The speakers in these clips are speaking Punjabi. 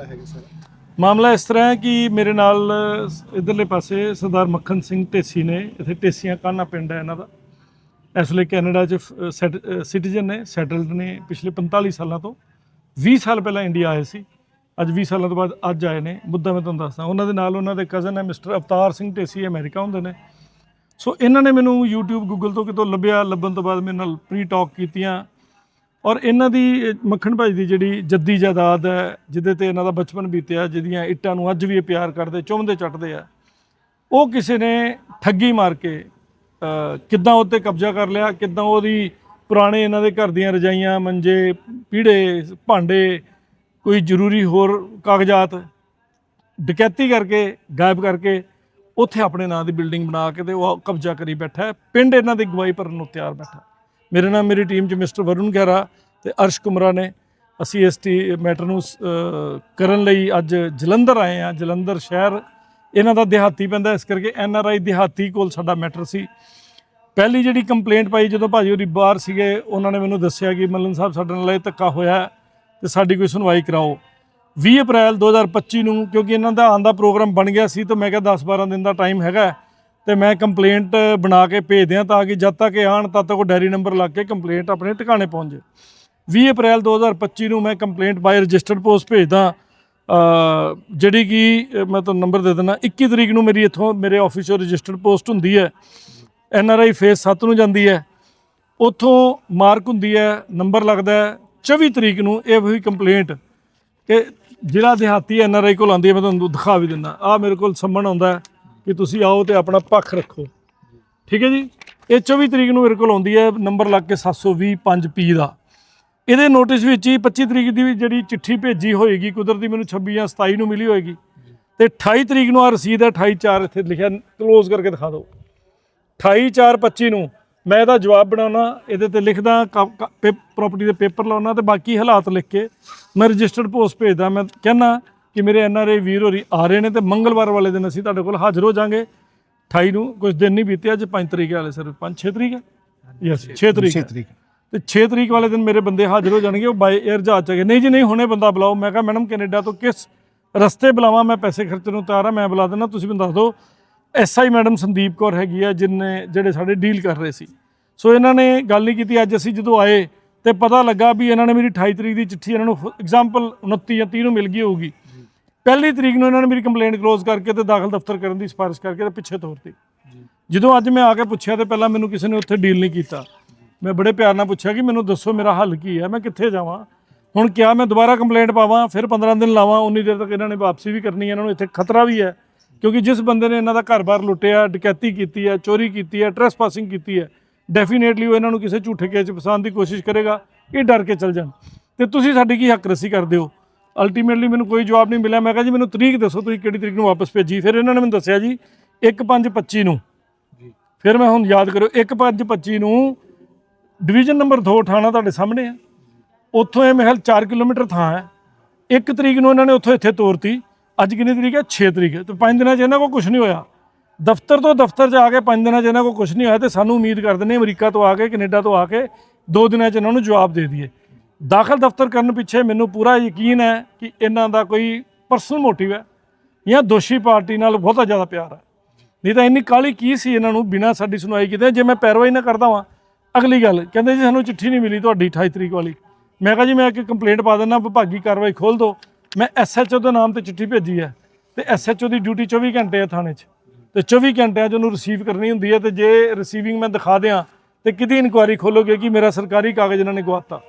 ਮਾਮਲਾ ਹੈਗਾ ਸਰ? ਮਾਮਲਾ ਇਸ ਤਰ੍ਹਾਂ ਹੈ ਕਿ ਮੇਰੇ ਨਾਲ ਇਧਰਲੇ ਪਾਸੇ ਸਰਦਾਰ ਮੱਖਣ ਸਿੰਘ ਢੇਸੀ ਨੇ, ਇੱਥੇ ਢੇਸੀਆਂ ਕਾਨਾ ਪਿੰਡ ਹੈ ਇਹਨਾਂ ਦਾ? ਇਸ ਵੇਲੇ ਕੈਨੇਡਾ 'ਚ ਸਿਟੀਜ਼ਨ ਨੇ, ਸੈਟਲਡ ਨੇ ਪਿਛਲੇ 45 ਸਾਲਾਂ ਤੋਂ। 20 ਸਾਲ ਪਹਿਲਾਂ ਇੰਡੀਆ ਆਏ ਸੀ। ਅੱਜ 20 ਸਾਲਾਂ ਤੋਂ ਬਾਅਦ ਅੱਜ ਆਏ ਨੇ। ਮੁੱਦਾ ਮੈਂ ਤੁਹਾਨੂੰ ਦੱਸਦਾ। ਉਹਨਾਂ ਦੇ ਨਾਲ ਉਹਨਾਂ ਦੇ ਕਜ਼ਨ ਹੈ ਮਿਸਟਰ ਅਵਤਾਰ ਸਿੰਘ ਢੇਸੀ ਅਮਰੀਕਾ ਹੁੰਦੇ ਨੇ। ਸੋ ਇਹਨਾਂ ਨੇ ਮੈਨੂੰ YouTube, Google ਤੋਂ ਕਿਤੋਂ ਲੱਭਿਆ। ਲੱਭਣ ਤੋਂ ਬਾਅਦ ਮੇਰੇ ਨਾਲ ਪ੍ਰੀ ਟਾਕ ਕੀਤੀਆਂ। ਔਰ ਇਹਨਾਂ ਦੀ ਮੱਖਣ ਭਾਈ ਦੀ ਜਿਹੜੀ ਜੱਦੀ ਜਾਇਦਾਦ ਹੈ, ਜਿਹਦੇ ਤੇ ਇਹਨਾਂ ਦਾ ਬਚਪਨ ਬੀਤਿਆ, ਜਿਹਦੀਆਂ ਇੱਟਾਂ ਨੂੰ ਅੱਜ ਵੀ ਇਹ ਪਿਆਰ ਕਰਦੇ, ਚੁੰਮਦੇ ਚੱਟਦੇ ਆ, ਉਹ ਕਿਸੇ ਨੇ ਠੱਗੀ ਮਾਰ ਕੇ ਕਿੱਦਾਂ ਉਹ 'ਤੇ ਕਬਜ਼ਾ ਕਰ ਲਿਆ, ਕਿੱਦਾਂ ਉਹਦੀ ਪੁਰਾਣੇ ਇਹਨਾਂ ਦੇ ਘਰ ਦੀਆਂ ਰਜਾਈਆਂ, ਮੰਜੇ, ਪੀੜੇ, ਭਾਂਡੇ, ਕੋਈ ਜ਼ਰੂਰੀ ਹੋਰ ਕਾਗਜ਼ਾਤ ਡਕੈਤੀ ਕਰਕੇ, ਗਾਇਬ ਕਰਕੇ ਉੱਥੇ ਆਪਣੇ ਨਾਂ ਦੀ ਬਿਲਡਿੰਗ ਬਣਾ ਕੇ ਤੇ ਉਹ ਕਬਜ਼ਾ ਕਰੀ ਬੈਠਾ ਪਿੰਡ ਇਹਨਾਂ ਦੀ ਗਵਾਹੀ ਭਰਨ ਨੂੰ ਤਿਆਰ ਬੈਠਾ। ਮੇਰੇ ਨਾਲ ਮੇਰੀ ਟੀਮ 'ਚ ਮਿਸਟਰ ਵਰੁਣ ਗਹਿਰਾ ਤੇ ਅਰਸ਼ ਕੁਮਰਾ ਨੇ। ਅਸੀਂ ਇਸ ਟੀ ਮੈਟਰ ਨੂੰ ਅ, ਕਰਨ ਲਈ ਅੱਜ ਜਲੰਧਰ ਆਏ ਆ ਜਲੰਧਰ ਸ਼ਹਿਰ ਇਹਨਾਂ ਦਾ ਦਿਹਾਤੀ ਪੈਂਦਾ ਇਸ ਕਰਕੇ ਐਨ ਆਰ ਆਈ ਦਿਹਾਤੀ ਕੋਲ ਸਾਡਾ ਮੈਟਰ ਸੀ। ਪਹਿਲੀ ਜਿਹੜੀ ਕੰਪਲੇਂਟ ਪਾਈ ਜਦੋਂ ਭਾਜੀ ਉਹਦੀ ਬਾਹਰ ਸੀਗੇ ਉਹਨਾਂ ਨੇ ਮੈਨੂੰ ਦੱਸਿਆ ਕਿ ਮੱਲਨ ਸਾਹਿਬ ਸਾਡੇ ਨਾਲ ਇਹ ਧੱਕਾ ਹੋਇਆ ਹੈ ਤੇ ਸਾਡੀ ਕੋਈ ਸੁਣਵਾਈ ਕਰਾਓ। 20 ਅਪ੍ਰੈਲ 2025 ਨੂੰ ਕਿਉਂਕਿ ਇਹਨਾਂ ਦਾ ਆਉਣ ਦਾ ਪ੍ਰੋਗਰਾਮ ਬਣ ਗਿਆ ਸੀ ਤਾਂ ਮੈਂ ਕਿਹਾ 10-12 ਦਿਨ ਦਾ ਟਾਈਮ ਹੈਗਾ ਤੇ ਮੈਂ ਕੰਪਲੇਂਟ ਬਣਾ ਕੇ ਭੇਜ ਦਿਆਂ ਤਾਂ ਕਿ ਜਦ ਤੱਕ ਇਹ ਆਉਣ, ਤਦ ਤੱਕ ਉਹ ਡੈਰੀ ਨੰਬਰ ਲੱਗ ਕੇ ਕੰਪਲੇਂਟ ਆਪਣੇ ਟਿਕਾਣੇ ਪਹੁੰਚ। ਜੇ 20 ਅਪ੍ਰੈਲ 2025 ਨੂੰ ਮੈਂ ਕੰਪਲੇਂਟ ਬਾਈ ਰਜਿਸਟਰਡ ਪੋਸਟ ਭੇਜਦਾ ਜਿਹੜੀ ਕਿ ਮੈਂ ਤੁਹਾਨੂੰ ਨੰਬਰ ਦੇ ਦਿੰਦਾ 21 ਤਰੀਕ ਨੂੰ ਮੇਰੀ ਇੱਥੋਂ, ਮੇਰੇ ਆਫਿਸ ਤੋਂ ਰਜਿਸਟਰਡ ਪੋਸਟ ਹੁੰਦੀ ਹੈ। ਐਨ ਆਰ ਆਈ ਫੇਸ 7 ਨੂੰ ਜਾਂਦੀ ਹੈ। ਉੱਥੋਂ ਮਾਰਕ ਹੁੰਦੀ ਹੈ ਨੰਬਰ ਲੱਗਦਾ ਹੈ 24 ਤਰੀਕ ਨੂੰ ਇਹ ਹੋਈ ਕੰਪਲੇਂਟ ਕਿ ਜ਼ਿਲ੍ਹਾ ਦਿਹਾਤੀ ਐਨ ਆਰ ਆਈ ਕੋਲ ਆਉਂਦੀ ਹੈ, ਮੈਂ ਤੁਹਾਨੂੰ ਦਿਖਾ ਵੀ ਦਿੰਦਾ। ਆ ਮੇਰੇ ਕੋਲ ਸੰਮਣ ਆਉਂਦਾ ਕਿ ਤੁਸੀਂ ਆਓ ਤੇ ਆਪਣਾ ਪੱਖ ਰੱਖੋ। ਠੀਕ ਹੈ ਜੀ? ਇਹ 24 ਤਰੀਕ ਨੂੰ ਮੇਰੇ ਕੋਲ ਆਉਂਦੀ ਹੈ, ਨੰਬਰ ਲੱਗ ਕੇ 720 5P ਦਾ। ਇਹਦੇ ਨੋਟਿਸ ਵਿੱਚ ਹੀ 25 ਤਰੀਕ ਦੀ ਜਿਹੜੀ ਚਿੱਠੀ ਭੇਜੀ ਹੋਏਗੀ, ਕੁਦਰਤੀ ਮੈਨੂੰ 26 ਜਾਂ 27 ਨੂੰ ਮਿਲੀ ਹੋਏਗੀ। ਤੇ 28 ਤਰੀਕ ਨੂੰ ਆ ਰਸੀਦ ਹੈ 28 4 ਇੱਥੇ ਲਿਖਿਆ ਕਲੋਜ਼ ਕਰਕੇ ਦਿਖਾ ਦਿਓ। 28 4 25 ਨੂੰ ਮੈਂ ਇਹਦਾ ਜਵਾਬ ਬਣਾਉਣਾ, ਇਹਦੇ ਤੇ ਲਿਖਦਾ ਪ੍ਰਾਪਰਟੀ ਦੇ ਪੇਪਰ ਲਾਉਣਾ ਤੇ ਬਾਕੀ ਹਾਲਾਤ ਲਿਖ ਕੇ ਮੈਂ ਰਜਿਸਟਰਡ ਪੋਸਟ ਭੇਜਦਾ। ਮੈਂ ਕਹਿੰਨਾ ਕਿ ਮੇਰੇ ਐਨਆਰਏ ਵੀਰ ਹੋਰੀ ਆ ਰਹੇ ਨੇ ਤੇ ਮੰਗਲਵਾਰ ਵਾਲੇ ਦਿਨ ਅਸੀਂ ਤੁਹਾਡੇ ਕੋਲ ਹਾਜ਼ਰ ਹੋ ਜਾਾਂਗੇ। 28 ਨੂੰ ਕੁਝ ਦਿਨ ਨਹੀਂ ਬੀਤੇ ਅੱਜ 5 ਤਰੀਕ ਵਾਲੇ ਸਰ 5 6 ਤਰੀਕ ਹੈ? ਯੈਸ 6 ਤਰੀਕ ਹੈ। ਤੇ 6 ਤਰੀਕ ਵਾਲੇ ਦਿਨ ਮੇਰੇ ਬੰਦੇ ਹਾਜ਼ਰ ਹੋ ਜਾਣਗੇ ਉਹ ਬਾਈ 에ਅਰ ਜਹਾਜ਼ ਚ ਗਏ। ਨਹੀਂ ਜੀ ਨਹੀਂ ਹੁਣੇ ਬੰਦਾ ਬੁਲਾਓ। ਮੈਂ ਕਿਹਾ ਮੈਡਮ ਕੈਨੇਡਾ ਤੋਂ ਕਿਸ ਰਸਤੇ ਬੁਲਾਵਾਂ? ਮੈਂ ਪੈਸੇ ਖਰਚਣ ਨੂੰ ਤਿਆਰ ਆ ਮੈਂ ਬੁਲਾ ਦਿੰਦਾ। ਤੁਸੀਂ ਮੈਨੂੰ ਦੱਸ ਦਿਓ। ਐਸਆਈ ਮੈਡਮ ਸੰਦੀਪ ਕੌਰ ਹੈਗੀ ਆ ਜਿਨਨੇ ਜਿਹੜੇ ਸਾਡੇ ਡੀਲ ਕਰ ਰਹੇ ਸੀ। ਸੋ ਇਹਨਾਂ ਨੇ ਗੱਲ ਨਹੀਂ ਕੀਤੀ। ਅੱਜ ਅਸੀਂ ਜਦੋਂ ਆਏ ਤੇ ਪਤਾ ਲੱਗਾ ਵੀ ਇਹਨਾਂ ਨੇ ਮੇਰੀ 28 ਤਰੀਕ ਦੀ ਚਿੱਠੀ ਇਹਨਾਂ ਨੂੰ ਐਗਜ਼ਾਮਪਲ 29 ਜਾਂ 30 ਨੂੰ ਮਿਲ ਗਈ ਹੋਊਗੀ। ਪਹਿਲੀ ਤਰੀਕ ਨੂੰ ਇਹਨਾਂ ਨੇ ਮੇਰੀ ਕੰਪਲੇਂਟ ਕਲੋਜ਼ ਕਰਕੇ ਤੇ ਦਾਖਲ ਦਫ਼ਤਰ ਕਰਨ ਦੀ ਸਿਫਾਰਿਸ਼ ਕਰਕੇ ਤੇ ਪਿੱਛੇ ਤੋਰਤੀ। ਜਦੋਂ ਅੱਜ ਮੈਂ ਆ ਕੇ ਪੁੱਛਿਆ ਤੇ ਪਹਿਲਾਂ ਮੈਨੂੰ ਕਿਸੇ ਨੇ ਉੱਥੇ ਡੀਲ ਨਹੀਂ ਕੀਤਾ। ਮੈਂ ਬੜੇ ਪਿਆਰ ਨਾਲ ਪੁੱਛਿਆ ਕਿ ਮੈਨੂੰ ਦੱਸੋ ਮੇਰਾ ਹੱਲ ਕੀ ਹੈ ਮੈਂ ਕਿੱਥੇ ਜਾਵਾਂ? ਹੁਣ ਕਿਹਾ ਮੈਂ ਦੁਬਾਰਾ ਕੰਪਲੇਂਟ ਪਾਵਾਂ ਫਿਰ 15 ਦਿਨ ਲਾਵਾਂ ਉਨੀ ਦੇਰ ਤੱਕ ਇਹਨਾਂ ਨੇ ਵਾਪਸੀ ਵੀ ਕਰਨੀ ਹੈ ਇਹਨਾਂ ਨੂੰ ਇੱਥੇ ਖਤਰਾ ਵੀ ਹੈ। ਕਿਉਂਕਿ ਜਿਸ ਬੰਦੇ ਨੇ ਇਹਨਾਂ ਦਾ ਘਰ-ਬਾਰ ਲੁੱਟਿਆ ਡਕੈਤੀ ਕੀਤੀ ਹੈ ਚੋਰੀ ਕੀਤੀ ਹੈ ਟ੍ਰੈਸਪਾਸਿੰਗ ਕੀਤੀ ਹੈ ਡੈਫੀਨੇਟਲੀ ਉਹ ਇਹਨਾਂ ਨੂੰ ਕਿਸੇ ਝੂਠੇ ਕੇਸ 'ਚ ਫਸਾਉਣ ਦੀ ਕੋਸ਼ਿਸ਼ ਕਰੇਗਾ ਇਹ ਡਰ ਕੇ ਚੱਲ ਜਾਣ। ਤੇ ਤੁਸੀਂ ਸਾਡੀ ਕੀ ਹੱਕ ਰਸੀ ਕਰਦੇ ਹੋ? ਅਲਟੀਮੇਟਲੀ ਮੈਨੂੰ ਕੋਈ ਜਵਾਬ ਨਹੀਂ ਮਿਲਿਆ। ਮੈਂ ਕਿਹਾ ਜੀ ਮੈਨੂੰ ਤਰੀਕ ਦੱਸੋ ਤੁਸੀਂ ਕਿਹੜੀ ਤਰੀਕ ਨੂੰ ਵਾਪਸ ਭੇਜੀ? ਫਿਰ ਇਹਨਾਂ ਨੇ ਮੈਨੂੰ ਦੱਸਿਆ ਜੀ 1/5/25 ਨੂੰ। ਫਿਰ ਮੈਂ ਹੁਣ ਯਾਦ ਕਰੋ 1/5/25 ਨੂੰ ਡਿਵੀਜ਼ਨ ਨੰਬਰ 2 ਥਾਣਾ ਤੁਹਾਡੇ ਸਾਹਮਣੇ ਹੈ ਉੱਥੋਂ ਇਹ ਮਹਿਲ 4 ਕਿਲੋਮੀਟਰ ਥਾਂ ਹੈ। ਇੱਕ ਤਰੀਕ ਨੂੰ ਇਹਨਾਂ ਨੇ ਉੱਥੋਂ ਇੱਥੇ ਤੋਰਤੀ। ਅੱਜ ਕਿੰਨੀ ਤਰੀਕ ਹੈ? 6 ਤਰੀਕ ਹੈ। ਤੇ 5 ਦਿਨਾਂ 'ਚ ਇਹਨਾਂ ਕੋਲ ਕੁਝ ਨਹੀਂ ਹੋਇਆ। ਦਫ਼ਤਰ ਤੋਂ ਦਫ਼ਤਰ 'ਚ ਆ ਕੇ 5 ਦਿਨਾਂ 'ਚ ਇਹਨਾਂ ਕੋਲ ਕੁਝ ਨਹੀਂ ਹੋਇਆ ਤੇ ਸਾਨੂੰ ਉਮੀਦ ਕਰਦੇ ਨੇ ਅਮਰੀਕਾ ਤੋਂ ਆ ਕੇ ਕੈਨੇਡਾ ਤੋਂ ਆ ਕੇ 2 ਦਿਨਾਂ 'ਚ ਇਹਨਾਂ ਨੂੰ ਜਵਾਬ ਦੇ ਦਈਏ। ਦਾਖਲ ਦਫ਼ਤਰ ਕਰਨ ਪਿੱਛੇ ਮੈਨੂੰ ਪੂਰਾ ਯਕੀਨ ਹੈ ਕਿ ਇਹਨਾਂ ਦਾ ਕੋਈ ਪਰਸਨਲ ਮੋਟਿਵ ਹੈ ਜਾਂ ਦੋਸ਼ੀ ਪਾਰਟੀ ਨਾਲ ਬਹੁਤਾ ਜ਼ਿਆਦਾ ਪਿਆਰ ਹੈ। ਨਹੀਂ ਤਾਂ ਇੰਨੀ ਕਾਲੀ ਕੀ ਸੀ ਇਹਨਾਂ ਨੂੰ ਬਿਨਾਂ ਸਾਡੀ ਸੁਣਵਾਈ ਕੀਤੇ? ਜੇ ਮੈਂ ਪੈਰਵਾਈ ਨਾ ਕਰਦਾ ਵਾਂ, ਅਗਲੀ ਗੱਲ, ਕਹਿੰਦੇ ਜੀ ਸਾਨੂੰ ਚਿੱਠੀ ਨਹੀਂ ਮਿਲੀ ਤੁਹਾਡੀ 28 ਤਰੀਕ ਵਾਲੀ। ਮੈਂ ਕਿਹਾ ਜੀ ਮੈਂ ਇੱਕ ਕੰਪਲੇਂਟ ਪਾ ਦਿੰਦਾ, ਵਿਭਾਗੀ ਕਾਰਵਾਈ ਖੋਲ ਦਿਓ। ਮੈਂ ਐਸਐਚਓ ਦੇ ਨਾਮ ਤੇ ਚਿੱਠੀ ਭੇਜੀ ਹੈ ਤੇ ਐਸਐਚਓ ਦੀ ਡਿਊਟੀ 24 ਘੰਟੇ ਹੈ ਥਾਣੇ 'ਚ। ਤੇ 24 ਘੰਟਿਆਂ 'ਚ ਉਹਨੂੰ ਰਿਸੀਵ ਕਰਨੀ ਹੁੰਦੀ ਹੈ ਤੇ ਜੇ ਰਿਸੀਵਿੰਗ ਮੈਂ ਦਿਖਾ ਦਿਆਂ ਤੇ ਕਿਹਦੀ ਇਨਕੁਆਇਰੀ ਖੋਲੋਗੇ ਕਿ ਮੇਰਾ ਸਰਕਾਰੀ ਕਾਗਜ਼ ਇਹਨਾਂ ਨੇ ਗਵਾਤਾ?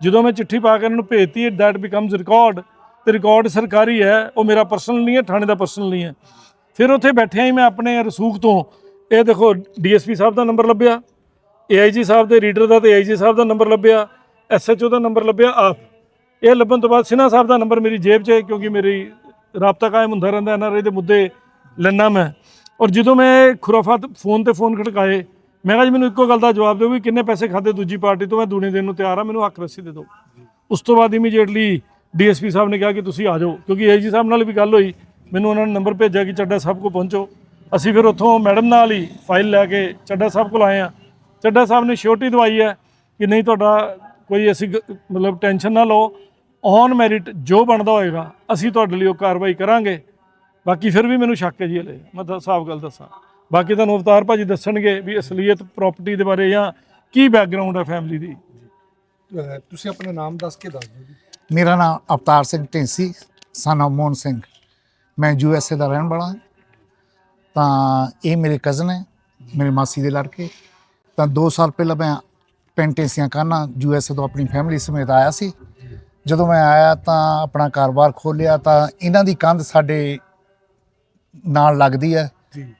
ਜਦੋਂ ਮੈਂ ਚਿੱਠੀ ਪਾ ਕੇ ਇਹਨਾਂ ਨੂੰ ਭੇਜਤੀ ਦੈਟ ਬਿਕਮਸ ਰਿਕਾਰਡ ਤੇ ਰਿਕਾਰਡ ਸਰਕਾਰੀ ਹੈ, ਉਹ ਮੇਰਾ ਪਰਸਨਲ ਨਹੀਂ ਹੈ, ਥਾਣੇ ਦਾ ਪਰਸਨਲ ਨਹੀਂ ਹੈ। ਫਿਰ ਉੱਥੇ ਬੈਠਿਆਂ ਹੀ ਮੈਂ ਆਪਣੇ ਰਸੂਖ ਤੋਂ, ਇਹ ਦੇਖੋ ਡੀਐਸਪੀ ਸਾਹਿਬ ਦਾ ਨੰਬਰ ਲੱਭਿਆ ਏਆਈਜੀ ਸਾਹਿਬ ਦੇ ਰੀਡਰ ਦਾ ਤੇ ਏਆਈਜੀ ਸਾਹਿਬ ਦਾ ਨੰਬਰ ਲੱਭਿਆ ਐਸਐਚਓ ਦਾ ਨੰਬਰ ਲੱਭਿਆ ਆਪ। ਇਹ ਲੱਭਣ ਤੋਂ ਬਾਅਦ ਸਿਨਹਾ ਸਾਹਿਬ ਦਾ ਨੰਬਰ ਮੇਰੀ ਜੇਬ 'ਚ ਹੈ, ਕਿਉਂਕਿ ਮੇਰੀ ਰਾਬਤਾ ਕਾਇਮ ਹੁੰਦਾ ਰਹਿੰਦਾ ਐਨਆਰਆਈ ਦੇ ਮੁੱਦੇ ਲੈਣਾ ਮੈਂ। ਔਰ ਜਦੋਂ ਮੈਂ ਖੁਰਾਫਾਤ ਫੋਨ ਤੇ ਫੋਨ ਖੜਕਾਏ ਮੈਂ ਕਿਹਾ ਜੀ, ਮੈਨੂੰ ਇੱਕੋ ਗੱਲ ਦਾ ਜਵਾਬ ਦਿਓ ਵੀ ਕਿੰਨੇ ਪੈਸੇ ਖਾਦੇ ਦੂਜੀ ਪਾਰਟੀ ਤੋਂ? ਮੈਂ ਦੂਣੇ ਦੇਣ ਨੂੰ ਤਿਆਰ ਆ ਮੈਨੂੰ ਹੱਕ ਰੱਸੀ ਦੇ ਦਿਓ। ਉਸ ਤੋਂ ਬਾਅਦ ਇਮੀਡੀਏਟਲੀ ਡੀਐਸਪੀ ਸਾਹਿਬ ਨੇ ਕਿਹਾ ਕਿ ਤੁਸੀਂ ਆ ਜਾਓ, ਕਿਉਂਕਿ ਏਜੀ ਸਾਹਿਬ ਨਾਲ ਵੀ ਗੱਲ ਹੋਈ। ਮੈਨੂੰ ਉਹਨਾਂ ਨੇ ਨੰਬਰ ਭੇਜਿਆ ਕਿ ਚੱਡਾ ਸਾਹਿਬ ਕੋਲ ਪਹੁੰਚੋ। ਅਸੀਂ ਫਿਰ ਉੱਥੋਂ ਮੈਡਮ ਨਾਲ ਹੀ ਫਾਈਲ ਲੈ ਕੇ ਚੱਡਾ ਸਾਹਿਬ ਕੋਲ ਆਏ ਆ ਚੱਡਾ ਸਾਹਿਬ ਨੇ ਸ਼ੋਰਟੀ ਦਵਾਈ ਹੈ ਕਿ ਨਹੀਂ, ਤੁਹਾਡਾ ਕੋਈ ਅਸੀਂ ਗ- ਮਤਲਬ ਟੈਨਸ਼ਨ ਨਾ ਲਓ। ਔਨ ਮੈਰਿਟ ਜੋ ਬਣਦਾ ਹੋਏਗਾ, ਅਸੀਂ ਤੁਹਾਡੇ ਲਈ ਉਹ ਕਾਰਵਾਈ ਕਰਾਂਗੇ। ਬਾਕੀ ਫਿਰ ਵੀ ਮੈਨੂੰ ਸ਼ੱਕ ਹੈ ਜੀ ਹਲੇ। ਮੈਂ ਤਾਂ ਸਾਫ਼ ਗੱਲ ਦੱਸਾਂ। ਬਾਕੀ ਤੁਹਾਨੂੰ ਅਵਤਾਰ ਭਾਜੀ ਦੱਸਣਗੇ ਵੀ ਅਸਲੀਅਤ ਪ੍ਰਾਪਰਟੀ ਦੇ ਬਾਰੇ ਜਾਂ ਕੀ ਬੈਕਗ੍ਰਾਉਂਡ ਹੈ ਫੈਮਿਲੀ ਦੀ? ਅਹ ਤੁਸੀਂ ਆਪਣਾ ਨਾਮ ਦੱਸ ਕੇ ਦੱਸ ਦਿਓ ਜੀ। ਮੇਰਾ ਨਾਮ ਅਵਤਾਰ ਸਿੰਘ ਢਿੰਸੀ ਸਨ of ਮੋਹਨ ਸਿੰਘ। ਮੈਂ ਯੂ ਐਸ ਏ ਦਾ ਰਹਿਣ ਵਾਲਾ ਹਾਂ। ਤਾਂ ਇਹ ਮੇਰੇ ਕਜ਼ਨ ਹੈ ਮੇਰੇ ਮਾਸੀ ਦੇ ਲੜਕੇ। ਤਾਂ 2 ਸਾਲ ਪਹਿਲਾਂ ਮੈਂ ਪਿੰਡ Dhesian Kahna U S A ਤੋਂ ਆਪਣੀ ਫੈਮਿਲੀ ਸਮੇਤ ਆਇਆ ਸੀ। ਜਦੋਂ ਮੈਂ ਆਇਆ ਤਾਂ ਆਪਣਾ ਕਾਰੋਬਾਰ ਖੋਲ੍ਹਿਆ ਤਾਂ ਇਹਨਾਂ ਦੀ ਕੰਧ ਸਾਡੇ ਨਾਲ ਲੱਗਦੀ ਹੈ।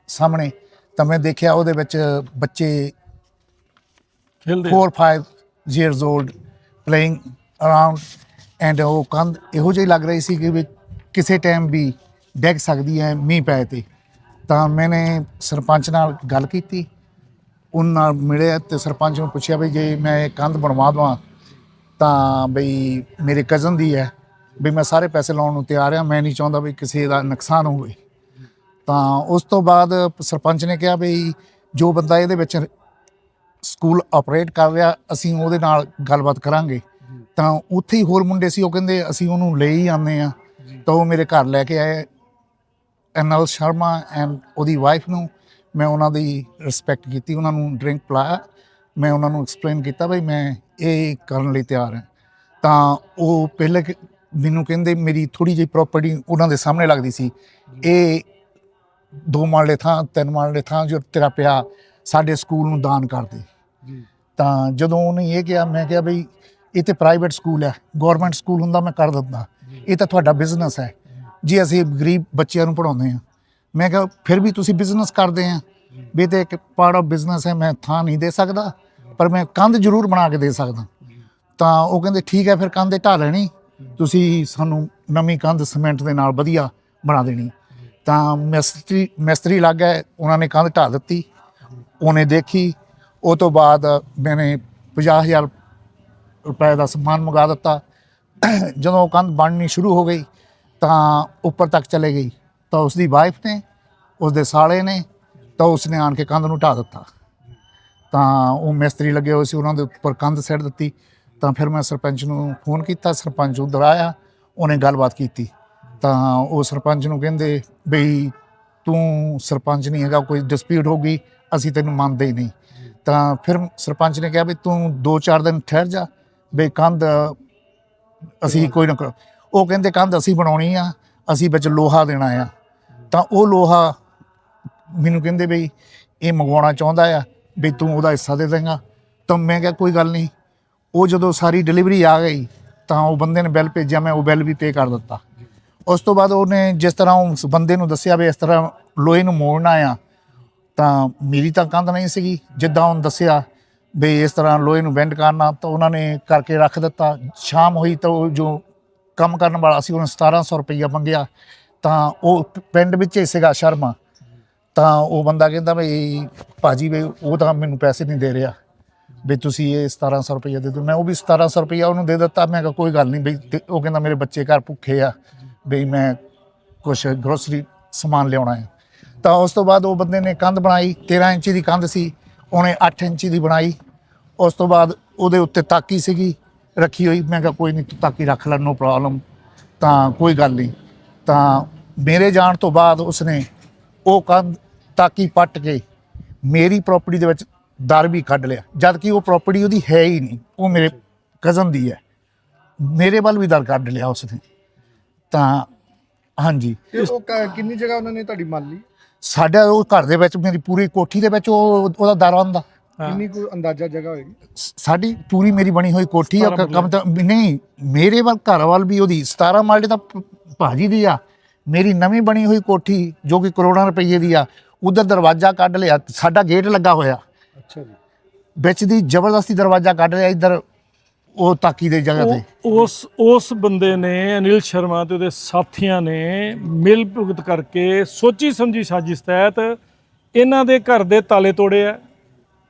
ਸਾਹਮਣੇ ਤਾਂ ਮੈਂ ਦੇਖਿਆ ਉਹਦੇ ਵਿੱਚ ਬੱਚੇ ਖੇਲਦੇ 4 5 years old playing around and ਉਹ ਕੰਧ ਇਹੋ ਜਿਹੀ ਲੱਗ ਰਹੀ ਸੀ ਕਿ ਵੀ ਕਿਸੇ ਟਾਈਮ ਵੀ ਡਿੱਗ ਸਕਦੀ ਹੈ ਮੀਂਹ ਪਏ ਤੇ। ਤਾਂ ਮੈਨੇ ਸਰਪੰਚ ਨਾਲ ਗੱਲ ਕੀਤੀ। ਉਹਨਾਂ ਨਾਲ ਮਿਲਿਆ ਤੇ ਸਰਪੰਚ ਨੂੰ ਪੁੱਛਿਆ ਵੀ ਜੇ ਮੈਂ ਇਹ ਕੰਧ ਬਣਵਾ ਦਵਾਂ ਤਾਂ ਬਈ ਮੇਰੇ ਕਜ਼ਨ ਦੀ ਹੈ ਵੀ ਮੈਂ ਸਾਰੇ ਪੈਸੇ ਲਾਉਣ ਨੂੰ ਤਿਆਰ ਹਾਂ ਮੈਂ ਨਹੀਂ ਚਾਹੁੰਦਾ ਵੀ ਕਿਸੇ ਦਾ ਨੁਕਸਾਨ ਹੋਵੇ। ਤਾਂ ਉਸ ਤੋਂ ਬਾਅਦ ਸਰਪੰਚ ਨੇ ਕਿਹਾ ਵੀ ਜੋ ਬੰਦਾ ਇਹਦੇ ਵਿੱਚ ਸਕੂਲ ਆਪਰੇਟ ਕਰ ਰਿਹਾ ਅਸੀਂ ਉਹਦੇ ਨਾਲ ਗੱਲਬਾਤ ਕਰਾਂਗੇ। ਤਾਂ ਉੱਥੇ ਹੀ ਹੋਰ ਮੁੰਡੇ ਸੀ ਉਹ ਕਹਿੰਦੇ ਅਸੀਂ ਉਹਨੂੰ ਲੈ ਹੀ ਆਉਂਦੇ ਆ ਤਾਂ ਉਹ ਮੇਰੇ ਘਰ ਲੈ ਕੇ ਆਏ ਐਨਲ ਸ਼ਰਮਾ ਐਂਡ ਉਹਦੀ ਵਾਈਫ ਨੂੰ। ਮੈਂ ਉਹਨਾਂ ਦੀ ਰਿਸਪੈਕਟ ਕੀਤੀ ਉਹਨਾਂ ਨੂੰ ਡਰਿੰਕ ਪਿਲਾਇਆ। ਮੈਂ ਉਹਨਾਂ ਨੂੰ ਐਕਸਪਲੇਨ ਕੀਤਾ ਬਈ ਮੈਂ ਇਹ ਕਰਨ ਲਈ ਤਿਆਰ ਹਾਂ। ਤਾਂ ਉਹ ਪਹਿਲੇ ਮੈਨੂੰ ਕਹਿੰਦੇ ਮੇਰੀ ਥੋੜੀ ਜਿਹੀ ਪ੍ਰਾਪਰਟੀ ਉਹਨਾਂ ਦੇ ਸਾਹਮਣੇ ਲੱਗਦੀ ਸੀ। ਇਹ ਦੋ ਮਾਲੇ ਥਾਂ ਤਿੰਨ ਮਾਲੇ ਥਾਂ ਜੋ ਤੇਰਾ ਪਿਆ ਸਾਡੇ ਸਕੂਲ ਨੂੰ ਦਾਨ ਕਰ ਦੇ ਜੀ। ਤਾਂ ਜਦੋਂ ਉਹਨੇ ਇਹ ਕਿਹਾ ਮੈਂ ਕਿਹਾ ਬਈ ਇਹ ਤੇ ਪ੍ਰਾਈਵੇਟ ਸਕੂਲ ਹੈ ਗਵਰਨਮੈਂਟ ਸਕੂਲ ਹੁੰਦਾ ਮੈਂ ਕਰ ਦਿੰਦਾ। ਇਹ ਤਾਂ ਤੁਹਾਡਾ ਬਿਜ਼ਨਸ ਹੈ। ਜੀ ਅਸੀਂ ਗਰੀਬ ਬੱਚਿਆਂ ਨੂੰ ਪੜਾਉਂਦੇ ਹਾਂ ਮੈਂ ਕਿਹਾ ਫਿਰ ਵੀ ਤੁਸੀਂ ਬਿਜ਼ਨਸ ਕਰਦੇ ਆ। ਵੀ ਇਹ ਤੇ ਇੱਕ ਪਾਰਟ ਆਫ ਬਿਜ਼ਨਸ ਹੈ ਮੈਂ ਥਾਂ ਨਹੀਂ ਦੇ ਸਕਦਾ ਪਰ ਮੈਂ ਕੰਧ ਜ਼ਰੂਰ ਬਣਾ ਕੇ ਦੇ ਸਕਦਾ। ਤਾਂ ਉਹ ਕਹਿੰਦੇ ਠੀਕ ਹੈ ਫਿਰ ਕੰਧ ਢਾ ਲੈਣੀ। ਤੁਸੀਂ ਸਾਨੂੰ ਨਵੀਂ ਕੰਧ ਸੀਮੈਂਟ ਦੇ ਨਾਲ ਵਧੀਆ ਬਣਾ ਦੇਣੀ। ਤਾਂ ਮਿਸਤਰੀ ਮਿਸਤਰੀ ਲੱਗ ਗਏ, ਉਹਨਾਂ ਨੇ ਕੰਧ ਢਾ ਦਿੱਤੀ, ਉਹਨੇ ਦੇਖੀ, ਉਹ ਤੋਂ ਬਾਅਦ ਮੈਨੇ 50000 ਰੁਪਏ ਦਾ ਸਮਾਨ ਮੰਗਾ ਦਿੱਤਾ। ਜਦੋਂ ਕੰਧ ਬਣਨੀ ਸ਼ੁਰੂ ਹੋ ਗਈ, ਤਾਂ ਉੱਪਰ ਤੱਕ ਚਲੇ ਗਈ। ਤਾਂ ਉਸ ਦੀ ਵਾਈਫ ਨੇ ਉਸ ਦੇ ਸਾਲੇ ਨੇ, ਤਾਂ ਉਸਨੇ ਆਣ ਕੇ ਕੰਧ ਨੂੰ ਢਾ ਦਿੱਤਾ। ਤਾਂ ਉਹ ਮਿਸਤਰੀ ਲੱਗੇ ਹੋਏ ਸੀ, ਉਹਨਾਂ ਦੇ ਉੱਪਰ ਕੰਧ ਸਿੱਟ ਦਿੱਤੀ। ਤਾਂ ਫਿਰ ਮੈਂ ਸਰਪੰਚ ਨੂੰ ਫੋਨ ਕੀਤਾ, ਸਰਪੰਚ ਉੱਧਰ ਆਇਆ, ਉਹਨੇ ਗੱਲਬਾਤ ਕੀਤੀ। ਤਾਂ ਉਹ ਸਰਪੰਚ ਨੂੰ ਕਹਿੰਦੇ ਬਈ ਤੂੰ ਸਰਪੰਚ ਨਹੀਂ ਹੈਗਾ, ਕੋਈ ਡਿਸਪਿਊਟ ਹੋ ਗਈ, ਅਸੀਂ ਤੈਨੂੰ ਮੰਨਦੇ ਹੀ ਨਹੀਂ। ਤਾਂ ਫਿਰ ਸਰਪੰਚ ਨੇ ਕਿਹਾ ਵੀ ਤੂੰ 2-4 ਦਿਨ ਠਹਿਰ ਜਾ, ਬਈ ਕੰਧ ਅਸੀਂ ਕੋਈ ਨਾ ਕਰੋ ਉਹ ਕਹਿੰਦੇ ਕੰਧ ਅਸੀਂ ਬਣਾਉਣੀ ਆ, ਅਸੀਂ ਵਿੱਚ ਲੋਹਾ ਦੇਣਾ ਆ। ਤਾਂ ਉਹ ਲੋਹਾ ਮੈਨੂੰ ਕਹਿੰਦੇ ਬਈ ਇਹ ਮੰਗਵਾਉਣਾ ਚਾਹੁੰਦਾ ਆ ਵੀ ਤੂੰ ਉਹਦਾ ਹਿੱਸਾ ਦੇ ਦੇਂਗਾ। ਤਾਂ ਮੈਂ ਕਿਹਾ ਕੋਈ ਗੱਲ ਨਹੀਂ। ਉਹ ਜਦੋਂ ਸਾਰੀ ਡਿਲੀਵਰੀ ਆ ਗਈ, ਤਾਂ ਉਹ ਬੰਦੇ ਨੇ ਬਿੱਲ ਭੇਜਿਆ, ਮੈਂ ਉਹ ਬਿੱਲ ਵੀ ਪੇ ਕਰ ਦਿੱਤਾ। ਉਸ ਤੋਂ ਬਾਅਦ ਉਹਨੇ ਜਿਸ ਤਰ੍ਹਾਂ ਉਸ ਬੰਦੇ ਨੂੰ ਦੱਸਿਆ ਵੀ ਇਸ ਤਰ੍ਹਾਂ ਲੋਹੇ ਨੂੰ ਮੋੜਨਾ ਆ ਤਾਂ ਮੇਰੀ ਤਾਂ ਕੰਧ ਨਹੀਂ ਸੀਗੀ। ਜਿੱਦਾਂ ਉਹਨੇ ਦੱਸਿਆ ਵੀ ਇਸ ਤਰ੍ਹਾਂ ਲੋਹੇ ਨੂੰ ਬੈਂਡ ਕਰਨਾ, ਤਾਂ ਉਹਨਾਂ ਨੇ ਕਰਕੇ ਰੱਖ ਦਿੱਤਾ। ਸ਼ਾਮ ਹੋਈ ਤਾਂ ਉਹ ਜੋ ਕੰਮ ਕਰਨ ਵਾਲਾ ਸੀ, ਉਹਨੇ 1700 ਰੁਪਈਆ ਮੰਗਿਆ। ਤਾਂ ਉਹ ਪਿੰਡ ਵਿੱਚ ਹੀ ਸੀਗਾ ਸ਼ਰਮਾ। ਤਾਂ ਉਹ ਬੰਦਾ ਕਹਿੰਦਾ ਵੀ ਭਾਜੀ ਵੀ ਉਹ ਤਾਂ ਮੈਨੂੰ ਪੈਸੇ ਨਹੀਂ ਦੇ ਰਿਹਾ। ਵੀ ਤੁਸੀਂ ਇਹ 1700 ਰੁਪਈਆ ਦੇ ਦਿਓ। ਮੈਂ ਉਹ ਵੀ 1700 ਰੁਪਈਆ ਉਹਨੂੰ ਦੇ ਦਿੱਤਾ। ਮੈਂ ਕਿਹਾ ਕੋਈ ਗੱਲ ਨਹੀਂ ਵੀ ਉਹ ਕਹਿੰਦਾ ਮੇਰੇ ਬੱਚੇ ਘਰ ਭੁੱਖੇ ਆ। ਵੀ ਮੈਂ ਕੁਛ ਗਰੋਸਰੀ ਸਮਾਨ ਲਿਆਉਣਾ ਹੈ। ਤਾਂ ਉਸ ਤੋਂ ਬਾਅਦ ਉਹ ਬੰਦੇ ਨੇ ਕੰਧ ਬਣਾਈ 13 ਇੰਚੀ ਦੀ ਕੰਧ ਸੀ, ਉਹਨੇ 8 ਇੰਚੀ ਦੀ ਬਣਾਈ। ਉਸ ਤੋਂ ਬਾਅਦ ਉਹਦੇ ਉੱਤੇ ਤਾਕੀ ਸੀਗੀ, ਰੱਖੀ ਹੋਈ। ਮੈਂ ਕਿਹਾ, ਕੋਈ ਨਹੀਂ ਤੂੰ ਤਾਕੀ ਰੱਖ ਲੈ ਨੋ ਪ੍ਰੋਬਲਮ ਤਾਂ ਕੋਈ ਗੱਲ ਨਹੀਂ ਤਾਂ ਮੇਰੇ ਜਾਣ ਤੋਂ ਬਾਅਦ ਉਸਨੇ ਉਹ ਕੰਧ ਤਾਕੀ ਪੱਟ ਕੇ ਮੇਰੀ ਪ੍ਰਾਪਰਟੀ ਦੇ ਵਿੱਚ ਦਰ ਵੀ ਕੱਢ ਲਿਆ। ਜਦ ਕਿ ਉਹ ਪ੍ਰਾਪਰਟੀ ਉਹਦੀ ਹੈ ਹੀ ਨਹੀਂ ਉਹ ਮੇਰੇ ਕਜ਼ਨ ਦੀ ਹੈ। ਮੇਰੇ ਵੱਲ ਵੀ ਦਰ ਕੱਢ ਲਿਆ ਉਸਨੇ। ਤਾਂ ਹਾਂਜੀ। ਤੇ ਉਹ ਕ- ਕਿੰਨੀ ਜਗ੍ਹਾ ਉਹਨਾਂ ਨੇ ਤੁਹਾਡੀ ਮੰਨ ਲਈ? ਸਾਡਾ ਉਹ ਘਰ ਦੇ ਵਿੱਚ ਮੇਰੀ ਪੂਰੀ ਕੋਠੀ ਦੇ ਵਿੱਚ ਉਹ ਉਹਦਾ ਦਰ ਆਉਂਦਾ ਕਿੰਨੀ ਕੋਈ ਅੰਦਾਜ਼ਾ ਜਗ੍ਹਾ ਹੋਏਗੀ? ਸਾਡੀ ਪੂਰੀ ਮੇਰੀ ਬਣੀ ਹੋਈ ਕੋਠੀ ਆ ਕੰਮ ਤਾਂ ਨਹੀਂ ਮੇਰੇ ਵੱਲ ਘਰ ਵੱਲ ਵੀ ਉਹਦੀ 17 ਮਾਲੇ ਤਾਂ ਭ- ਭਾਜੀ ਦੀ ਆ। ਮੇਰੀ ਨਵੀਂ ਬਣੀ ਹੋਈ ਕੋਠੀ ਜੋ ਕਿ ਕਰੋੜਾਂ ਰੁਪਏ ਦੀ ਆ ਉਧਰ ਦਰਵਾਜ਼ਾ ਕੱਢ ਲਿਆ ਸਾਡਾ ਗੇਟ ਲੱਗਾ ਹੋਇਆ। ਅੱਛਾ ਜੀ। ਵਿੱਚ ਦੀ ਜ਼ਬਰਦਸਤੀ ਦਰਵਾਜ਼ਾ ਕੱਢ ਲਿਆ ਇੱਧਰ ਉਹ ਤਾਕੀ ਦੇ ਜਗ੍ਹਾ ਤੇ। ਉਸ ਉਸ ਬੰਦੇ ਨੇ ਅਨਿਲ ਸ਼ਰਮਾ ਤੇ ਉਹਦੇ ਸਾਥੀਆਂ ਨੇ ਮਿਲ ਭੁਗਤ ਕਰਕੇ ਸੋਚੀ ਸਮਝੀ ਸਾਜ਼ਿਸ਼ ਤਹਿਤ ਇਹਨਾਂ ਦੇ ਘਰ ਦੇ ਤਾਲੇ ਤੋੜੇ ਆ।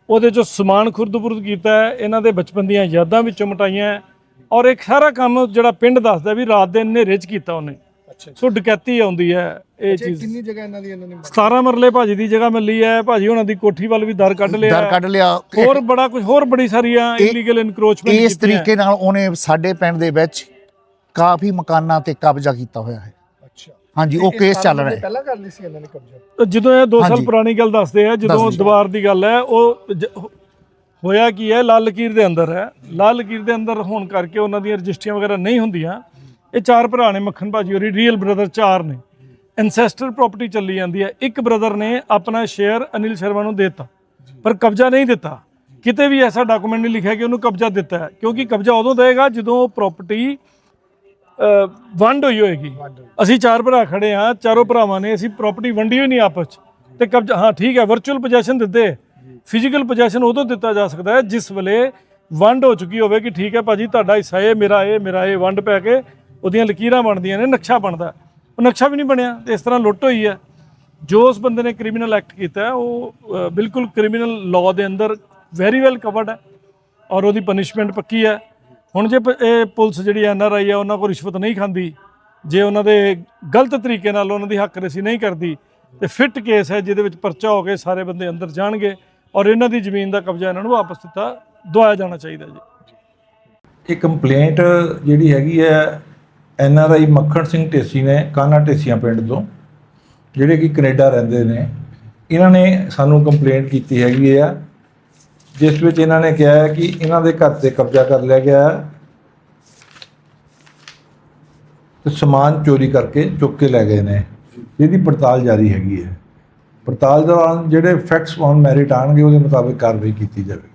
ਉਹਦੇ ਚੋਂ ਸਮਾਨ ਖੁਰਦ-ਬੁਰਦ ਕੀਤਾ ਹੈ, ਇਹਨਾਂ ਦੇ ਬਚਪਨ ਦੀਆਂ ਯਾਦਾਂ ਵਿੱਚੋਂ ਮਟਾਈਆਂ ਔਰ ਇੱਕ ਸਾਰਾ ਕੰਮ ਜਿਹੜਾ ਪਿੰਡ ਦੱਸਦਾ ਵੀ ਰਾਤ ਦੇ ਹਨੇਰੇ 'ਚ ਕੀਤਾ ਉਹਨੇ। ਸੋ ਡਕੈਤੀ ਆਉਂਦੀ ਹੈ ਇਹ ਚੀਜ਼। ਕਿੰਨੀ ਜਗ੍ਹਾ ਇਹਨਾਂ ਦੀ ਇਹਨਾਂ ਨੇ ਮੰਨ- 17 ਮਰਲੇ ਭਾਜੀ ਦੀ ਜਗ੍ਹਾ ਮਿਲੀ ਹੈ ਭਾਜੀ ਉਹਨਾਂ ਦੀ ਕੋਠੀ ਵੱਲ ਵੀ ਦਰ ਕੱਢ ਲਿਆ। ਦਰ ਕੱਢ ਲਿਆ। ਹੋਰ ਬੜਾ ਕੁਝ ਹੋਰ ਬੜੀ ਸਾਰੀਆਂ ਇਲੀਗਲ ਇਨਕਰੋਚਮੈਂਟ ਇਸ ਤਰੀਕੇ ਨਾਲ ਉਹਨੇ ਸਾਡੇ ਪਿੰਡ ਦੇ ਵਿੱਚ ਕਾਫੀ ਮਕਾਨਾਂ ਤੇ ਕਬਜ਼ਾ ਕੀਤਾ ਹੋਇਆ ਹੈ। ਅੱਛਾ। ਹਾਂਜੀ ਉਹ ਕੇਸ ਚੱਲ ਰਿਹਾ ਹੈ। ਪਹਿਲਾਂ ਕਰ ਲਈ ਸੀ ਇਹਨਾਂ ਨੇ ਕਬਜ਼ਾ? ਜਦੋਂ ਇਹ 2 ਸਾਲ। ਪੁਰਾਣੀ ਗੱਲ ਦੱਸਦੇ ਆ ਜਦੋਂ। ਦੀਵਾਰ ਦੀ ਗੱਲ ਹੈ ਉਹ ਹੋਇਆ ਕੀ ਹੈ ਲਾਲ ਲਕੀਰ ਦੇ ਅੰਦਰ ਹੈ। ਲਾਲ ਲਕੀਰ ਦੇ ਅੰਦਰ ਹੋਣ ਕਰਕੇ ਉਹਨਾਂ ਦੀਆਂ ਰਜਿਸਟਰੀਆਂ ਵਗੈਰਾ ਨਹੀਂ ਹੁੰਦੀਆਂ। ਇਹ ਚਾਰ ਭਰਾ ਨੇ ਮੱਖਣ ਭਾਜੀ ਹੋਰੀ ਰੀਅਲ ਬ੍ਰਦਰ ਚਾਰ ਨੇ। ਐਨਸੈਸਟਰ ਪ੍ਰਾਪਰਟੀ ਚੱਲੀ ਜਾਂਦੀ ਹੈ। ਇੱਕ ਬ੍ਰਦਰ ਨੇ ਆਪਣਾ ਸ਼ੇਅਰ ਅਨਿਲ ਸ਼ਰਮਾ ਨੂੰ ਦਿੱਤਾ ਪਰ ਕਬਜ਼ਾ ਨਹੀਂ ਦਿੱਤਾ। ਕਿਤੇ ਵੀ ਐਸਾ ਡਾਕੂਮੈਂਟ ਨਹੀਂ ਲਿਖਿਆ ਕਿ ਉਹਨੂੰ ਕਬਜ਼ਾ ਦਿੱਤਾ ਹੈ ਕਿਉਂਕਿ ਕਬਜ਼ਾ ਉਦੋਂ ਦੇਗਾ ਜਦੋਂ ਉਹ ਪ੍ਰਾਪਰਟੀ ਵੰਡ ਹੋਈ ਹੋਏਗੀ। ਅਸੀਂ ਚਾਰ ਭਰਾ ਖੜੇ ਆ ਚਾਰੋਂ ਭਰਾਵਾਂ ਨੇ ਅਸੀਂ ਪ੍ਰਾਪਰਟੀ ਵੰਡੀ ਹੋਈ ਨਹੀਂ ਆਪਸ ਚ। ਤੇ ਕਬਜ਼ਾ ਹਾਂ ਠੀਕ ਹੈ ਵਰਚੁਅਲ ਪੋਜੈਸ਼ਨ ਦਿੱਤੇ। ਫਿਜ਼ੀਕਲ ਪੋਜੈਸ਼ਨ ਉਦੋਂ ਦਿੱਤਾ ਜਾ ਸਕਦਾ ਹੈ ਜਿਸ ਵੇਲੇ ਵੰਡ ਹੋ ਚੁੱਕੀ ਹੋਵੇ ਕਿ ਠੀਕ ਹੈ ਭਾਜੀ ਤੁਹਾਡਾ ਹਿੱਸਾ ਇਹ ਮੇਰਾ ਇਹ ਮੇਰਾ ਇਹ ਵੰਡ ਪੈ ਕੇ ਉਹਦੀਆਂ ਲਕੀਰਾਂ ਬਣਦੀਆਂ ਨੇ, ਨਕਸ਼ਾ ਬਣਦਾ। ਉਹ ਨਕਸ਼ਾ ਵੀ ਨਹੀਂ ਬਣਿਆ ਤੇ ਇਸ ਤਰ੍ਹਾਂ ਲੁੱਟ ਹੋਈ ਹੈ। ਜੋ ਉਸ ਬੰਦੇ ਨੇ ਕ੍ਰਿਮੀਨਲ ਐਕਟ ਕੀਤਾ, ਉਹ ਬਿਲਕੁਲ ਕ੍ਰਿਮੀਨਲ ਲਾਅ ਦੇ ਅੰਦਰ ਵੈਰੀ ਵੈਲ ਕਵਰਡ ਹੈ ਔਰ ਉਹਦੀ ਪਨਿਸ਼ਮੈਂਟ ਪੱਕੀ ਹੈ। ਹੁਣ ਜੇ ਇਹ ਪੁਲਿਸ ਜਿਹੜੀ ਐਨ ਆਰ ਆਈ ਹੈ, ਉਹਨਾਂ ਕੋਲ ਰਿਸ਼ਵਤ ਨਹੀਂ ਖਾਂਦੀ, ਜੇ ਉਹਨਾਂ ਦੇ ਗਲਤ ਤਰੀਕੇ ਨਾਲ ਉਹਨਾਂ ਦੀ ਹੱਕ ਰਸੀ ਨਹੀਂ ਕਰਦੀ, ਤੇ ਫਿੱਟ ਕੇਸ ਹੈ ਜਿਹਦੇ ਵਿੱਚ ਪਰਚਾ ਹੋ ਕੇ ਸਾਰੇ ਬੰਦੇ ਅੰਦਰ ਜਾਣਗੇ ਔਰ ਇਹਨਾਂ ਦੀ ਜ਼ਮੀਨ ਦਾ ਕਬਜ਼ਾ ਇਹਨਾਂ ਨੂੰ ਵਾਪਸ ਦਿੱਤਾ, ਦਵਾਇਆ ਜਾਣਾ ਚਾਹੀਦਾ ਜੀ। ਇਹ ਕੰਪਲੇਂਟ ਜਿਹੜੀ ਹੈਗੀ ਹੈ N R I Makhan Singh Dhesi ਨੇ ਕਾਨਾ ਢੇਸੀਆਂ ਪਿੰਡ ਤੋਂ, ਜਿਹੜੇ ਕਿ ਕੈਨੇਡਾ ਰਹਿੰਦੇ ਨੇ, ਇਹਨਾਂ ਨੇ ਸਾਨੂੰ ਕੰਪਲੇਂਟ ਕੀਤੀ ਹੈਗੀ ਆ, ਜਿਸ ਵਿੱਚ ਇਹਨਾਂ ਨੇ ਕਿਹਾ ਹੈ ਕਿ ਇਹਨਾਂ ਦੇ ਘਰ ਤੇ ਕਬਜ਼ਾ ਕਰ ਲਿਆ ਗਿਆ ਹੈ ਤੇ ਸਮਾਨ ਚੋਰੀ ਕਰਕੇ ਚੁੱਕ ਕੇ ਲੈ ਗਏ ਨੇ ਇਹਦੀ ਪੜਤਾਲ ਜਾਰੀ ਹੈਗੀ ਹੈ। ਪੜਤਾਲ ਦੌਰਾਨ ਜਿਹੜੇ ਫੈਕਟਸ ਔਨ ਮੈਰਿਟ ਆਣਗੇ, ਉਹਦੇ ਮੁਤਾਬਿਕ ਕਾਰਵਾਈ ਕੀਤੀ ਜਾਵੇ।